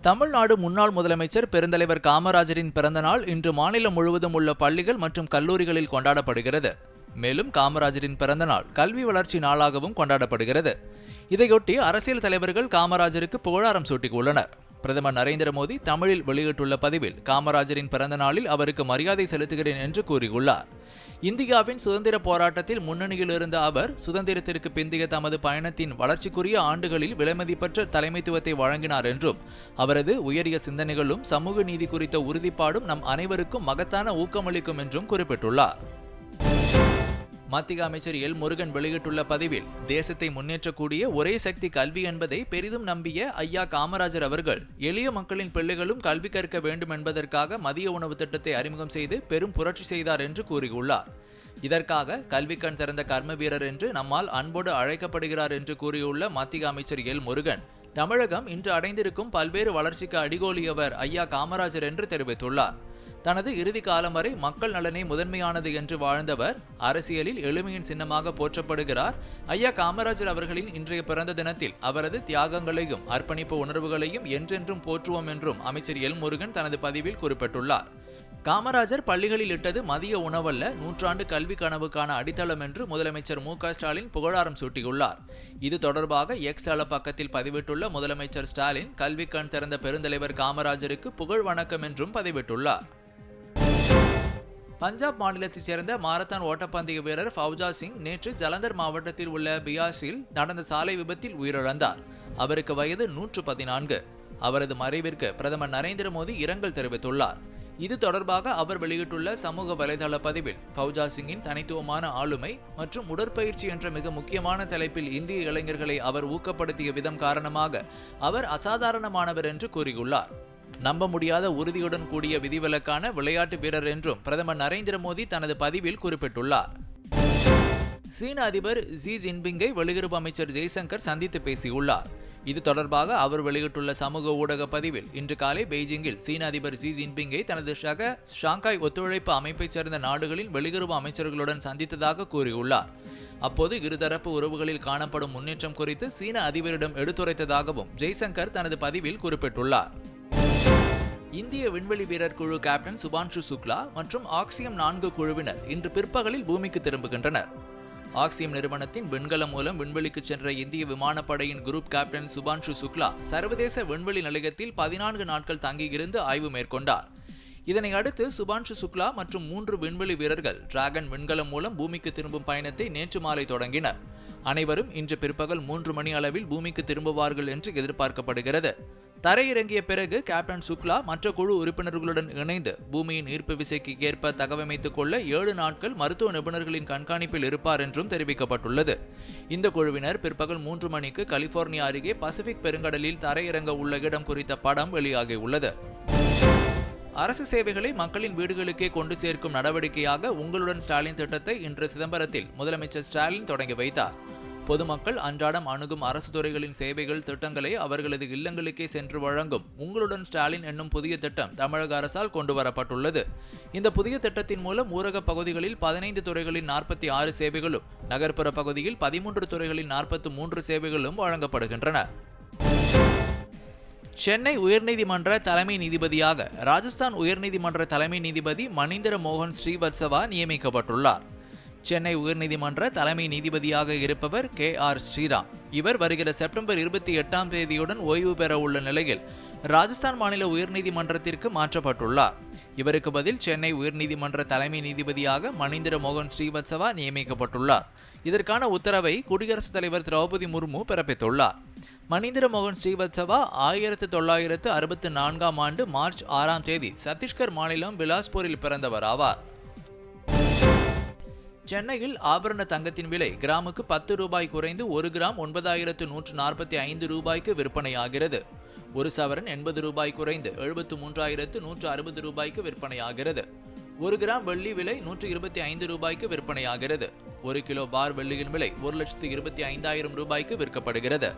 தமிழ்நாடு முன்னாள் முதலமைச்சர் பெருந்தலைவர் காமராஜரின் பிறந்தநாள் இன்று மாநிலம் முழுவதும் உள்ள பள்ளிகள் மற்றும் கல்லூரிகளில் கொண்டாடப்படுகிறது. மேலும் காமராஜரின் பிறந்தநாள் கல்வி வளர்ச்சி நாளாகவும் கொண்டாடப்படுகிறது. இதையொட்டி அரசியல் தலைவர்கள் காமராஜருக்கு புகழாரம் சூட்டியுள்ளனர். பிரதமர் நரேந்திர மோடி தமிழில் வெளியிட்டுள்ள பதிவில் காமராஜரின் பிறந்த நாளில் அவருக்கு மரியாதை செலுத்துகிறேன் என்று கூறியுள்ளார். இந்தியாவின் சுதந்திர போராட்டத்தில் முன்னணியில் இருந்த அவர் சுதந்திரத்திற்கு பிந்தைய தமது பயணத்தின் வளர்ச்சிக்குரிய ஆண்டுகளில் விலைமதிப்பற்ற தலைமைத்துவத்தை வழங்கினார் என்றும் அவரது உயரிய சிந்தனைகளும் சமூக நீதி குறித்த உறுதிப்பாடும் நம் அனைவருக்கும் மகத்தான ஊக்கமளிக்கும் என்றும் குறிப்பிட்டுள்ளார். மத்திய அமைச்சர் எல். முருகன் வெளியிட்டுள்ள பதிவில் தேசத்தை முன்னேற்றக்கூடிய ஒரே சக்தி கல்வி என்பதை பெரிதும் நம்பிய ஐயா காமராஜர் அவர்கள் எளிய மக்களின் பிள்ளைகளும் கல்வி கற்க வேண்டும் என்பதற்காக மதிய உணவு திட்டத்தை அறிமுகம் செய்து பெரும் புரட்சி செய்தார் என்று கூறியுள்ளார். இதற்காக கல்வி கண் திறந்த கர்ம வீரர் என்று நம்மால் அன்போடு அழைக்கப்படுகிறார் என்று கூறியுள்ள மத்திய அமைச்சர் எல். முருகன் தமிழகம் இன்று அடைந்திருக்கும் பல்வேறு வளர்ச்சிக்கு அடிகோலியவர் ஐயா காமராஜர் என்று தெரிவித்துள்ளார். தனது இறுதி காலம் வரை மக்கள் நலனே முதன்மையானது என்று வாழ்ந்தவர் அரசியலில் எளிமையின் சின்னமாக போற்றப்படுகிறார். ஐயா காமராஜர் அவர்களின் இன்றைய பிறந்த தினத்தில் அவரது தியாகங்களையும் அர்ப்பணிப்பு உணர்வுகளையும் என்றென்றும் போற்றுவோம் என்றும் அமைச்சர் எல் முருகன் தனது பதிவில் குறிப்பிட்டுள்ளார். காமராஜர் பள்ளிகளில் இட்டது மதிய உணவல்ல நூற்றாண்டு கல்வி கனவுக்கான அடித்தளம் என்று முதலமைச்சர் மு ஸ்டாலின் புகழாரம் சூட்டியுள்ளார். இது தொடர்பாக எக்ஸ் தள பக்கத்தில் பதிவிட்டுள்ள முதலமைச்சர் ஸ்டாலின் கல்வி கண் திறந்த பெருந்தலைவர் காமராஜருக்கு புகழ் வணக்கம் என்றும் பதிவிட்டுள்ளார். பஞ்சாப் மாநிலத்தைச் சேர்ந்த மாரத்தான் ஓட்டப்பந்தய வீரர் ஃபவுஜா சிங் நேற்று ஜலந்தர் மாவட்டத்தில் உள்ள பியாஸில் நடந்த சாலை விபத்தில் உயிரிழந்தார். அவருக்கு வயது நூற்று பதினான்கு. அவரது மறைவிற்கு பிரதமர் நரேந்திர மோடி இரங்கல் தெரிவித்துள்ளார். இது தொடர்பாக அவர் வெளியிட்டுள்ள சமூக வலைதள பதிவில் ஃபவுஜா சிங்கின் தனித்துவமான ஆளுமை மற்றும் உடற்பயிற்சி என்ற மிக முக்கியமான தலைப்பில் இந்திய இளைஞர்களை அவர் ஊக்கப்படுத்திய விதம் காரணமாக அவர் அசாதாரணமானவர் என்று கூறியுள்ளார். நம்ப முடியாத உறுதியுடன் கூடிய விதிவிலக்கான விளையாட்டு வீரர் என்றும் பிரதமர் நரேந்திர மோடி தனது பதிவில் குறிப்பிட்டுள்ளார். சீன அதிபர் ஜி ஜின்பிங்கை வெளியுறவு அமைச்சர் ஜெய்சங்கர் சந்தித்து பேசியுள்ளார். இது தொடர்பாக அவர் வெளியிட்டுள்ள சமூக ஊடக பதிவில் இன்று காலை பெய்ஜிங்கில் சீன அதிபர் ஜி ஜின்பிங்கை தனது சக ஷாங்காய் ஒத்துழைப்பு அமைப்பைச் சேர்ந்த நாடுகளின் வெளியுறவு அமைச்சர்களுடன் சந்தித்ததாக கூறியுள்ளார். அப்போது இருதரப்பு உறவுகளில் காணப்படும் முன்னேற்றம் குறித்து சீன அதிபரிடம் எடுத்துரைத்ததாகவும் ஜெய்சங்கர் தனது பதிவில் குறிப்பிட்டுள்ளார். இந்திய விண்வெளி வீரர் குழு கேப்டன் சுபான்ஷு சுக்லா மற்றும் ஆக்சியம் நான்கு குழுவினர் இன்று பிற்பகலில் பூமிக்கு திரும்புகின்றனர். ஆக்சியம் நிறுவனத்தின் விண்கலம் மூலம் விண்வெளிக்கு சென்ற இந்திய விமானப்படையின் குரூப் கேப்டன் சுபான்ஷு சுக்லா சர்வதேச விண்வெளி நிலையத்தில் பதினான்கு நாட்கள் தங்கியிருந்து ஆய்வு மேற்கொண்டார். இதனை அடுத்து சுபான்ஷு சுக்லா மற்றும் மூன்று விண்வெளி வீரர்கள் டிராகன் விண்கலம் மூலம் பூமிக்கு திரும்பும் பயணத்தை நேற்று மாலை தொடங்கினர். அனைவரும் இன்று பிற்பகல் மூன்று மணி அளவில் பூமிக்கு திரும்புவார்கள் என்று எதிர்பார்க்கப்படுகிறது. தரையிறங்கிய பிறகு கேப்டன் சுக்லா மற்ற குழு உறுப்பினர்களுடன் இணைந்து பூமியின் ஈர்ப்பு விசைக்கு ஏற்ப தகவமைத்துக் கொள்ள ஏழு நாட்கள் மருத்துவ நிபுணர்களின் கண்காணிப்பில் இருப்பார் என்றும் தெரிவிக்கப்பட்டுள்ளது. இந்த குழுவினர் பிற்பகல் மூன்று மணிக்கு கலிபோர்னியா அருகே பசிபிக் பெருங்கடலில் தரையிறங்க உள்ள இடம் குறித்த படம் வெளியாகியுள்ளது. அரசு சேவைகளை மக்களின் வீடுகளுக்கே கொண்டு சேர்க்கும் நடவடிக்கையாக உங்களுடன் ஸ்டாலின் திட்டத்தை இன்று சிதம்பரத்தில் முதலமைச்சர் ஸ்டாலின் தொடங்கி வைத்தார். பொதுமக்கள் அன்றாடம் அணுகும் அரசு துறைகளின் சேவைகள் திட்டங்களை அவர்களது இல்லங்களுக்கே சென்று வழங்கும் உங்களுடன் ஸ்டாலின் என்னும் புதிய திட்டம் தமிழக அரசால் கொண்டு வரப்பட்டுள்ளது இந்த புதிய திட்டத்தின் மூலம் ஊரக பகுதிகளில் பதினைந்து துறைகளின் நாற்பத்தி ஆறு சேவைகளும் நகர்ப்புற பகுதியில் பதிமூன்று துறைகளின் நாற்பத்தி மூன்று சேவைகளும் வழங்கப்படுகின்றன. சென்னை உயர்நீதிமன்ற தலைமை நீதிபதியாக ராஜஸ்தான் உயர்நீதிமன்ற தலைமை நீதிபதி மணிந்திர மோகன் ஸ்ரீவத்சவா நியமிக்கப்பட்டுள்ளார். சென்னை உயர்நீதிமன்ற தலைமை நீதிபதியாக இருப்பவர் கே ஆர் ஸ்ரீராம். இவர் வருகிற செப்டம்பர் இருபத்தி எட்டாம் தேதியுடன் ஓய்வு பெற உள்ள நிலையில் ராஜஸ்தான் மாநில உயர்நீதிமன்றத்திற்கு மாற்றப்பட்டுள்ளார். இவருக்கு பதில் சென்னை உயர்நீதிமன்ற தலைமை நீதிபதியாக மணிந்திர மோகன் ஸ்ரீவத்சவா நியமிக்கப்பட்டுள்ளார். இதற்கான உத்தரவை குடியரசுத் தலைவர் திரௌபதி முர்மு பிறப்பித்துள்ளார். மணிந்திர மோகன் ஸ்ரீவத்சவா ஆயிரத்து தொள்ளாயிரத்து அறுபத்தி நான்காம் ஆண்டு மார்ச் ஆறாம் தேதி சத்தீஸ்கர் மாநிலம் பிலாஸ்பூரில் பிறந்தவர் ஆவார். சென்னையில் ஆபரண தங்கத்தின் விலை கிராமுக்கு பத்து ரூபாய் குறைந்து ஒரு கிராம் ஒன்பதாயிரத்து நூற்று நாற்பத்தி ஐந்து ரூபாய்க்கு விற்பனையாகிறது. ஒரு சவரன் எண்பது ரூபாய் குறைந்து எழுபத்து மூன்றாயிரத்து நூற்று அறுபது ரூபாய்க்கு விற்பனையாகிறது. ஒரு கிராம் வெள்ளி விலை நூற்று இருபத்தி ஐந்து ரூபாய்க்கு விற்பனையாகிறது. ஒரு கிலோ பார் வெள்ளியின் விலை ஒரு லட்சத்து இருபத்தி ஐந்தாயிரம் ரூபாய்க்கு விற்கப்படுகிறது.